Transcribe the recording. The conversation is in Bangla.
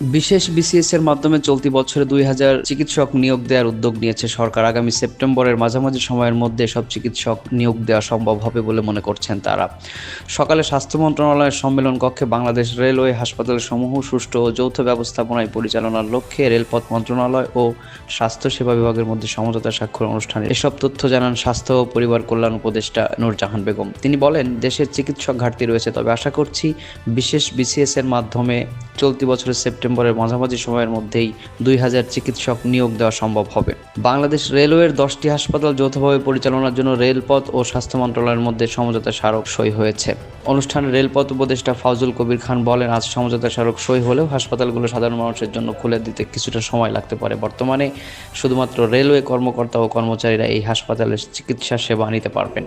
বিশেষ বিসিএস এর মাধ্যমে চলতি বছরে দুই হাজার চিকিৎসক নিয়োগ দেওয়ার উদ্যোগ নিয়েছে সরকার। আগামী সেপ্টেম্বরের মাঝামাঝি সময়ের মধ্যে সব চিকিৎসক নিয়োগ দেওয়া সম্ভব হবে বলে মনে করছেন তারা। সকালে স্বাস্থ্য মন্ত্রণালয়ের সম্মেলন কক্ষে বাংলাদেশ রেলওয়ে হাসপাতাল সমূহ সুষ্ঠু ও যৌথ ব্যবস্থাপনায় পরিচালনার লক্ষ্যে রেলপথ মন্ত্রণালয় ও স্বাস্থ্য সেবা বিভাগের মধ্যে সমঝোতা স্বাক্ষর অনুষ্ঠানে এসব তথ্য জানান স্বাস্থ্য ও পরিবার কল্যাণ উপদেষ্টা নূরজাহান বেগম। তিনি বলেন, দেশের চিকিৎসক ঘাটতি রয়েছে, তবে আশা করছি বিশেষ বিসিএস এর মাধ্যমে চলতি বছরের সেপ্টেম্বরের মাঝামাঝি সময়ের মধ্যেই দুই হাজার চিকিৎসক নিয়োগ দেওয়া সম্ভব হবে। বাংলাদেশ রেলওয়ের দশটি হাসপাতাল যৌথভাবে পরিচালনার জন্য রেলপথ ও স্বাস্থ্য মন্ত্রণালয়ের মধ্যে সমঝোতা স্মারক সই হয়েছে। অনুষ্ঠানে রেলপথ উপদেষ্টা ফাউজুল কবির খান বলেন, আজ সমঝোতা স্মারক সই হলেও হাসপাতালগুলো সাধারণ মানুষের জন্য খুলে দিতে কিছুটা সময় লাগতে পারে। বর্তমানে শুধুমাত্র রেলওয়ে কর্মকর্তা ও কর্মচারীরা এই হাসপাতালের চিকিৎসা সেবা নিতে পারবেন।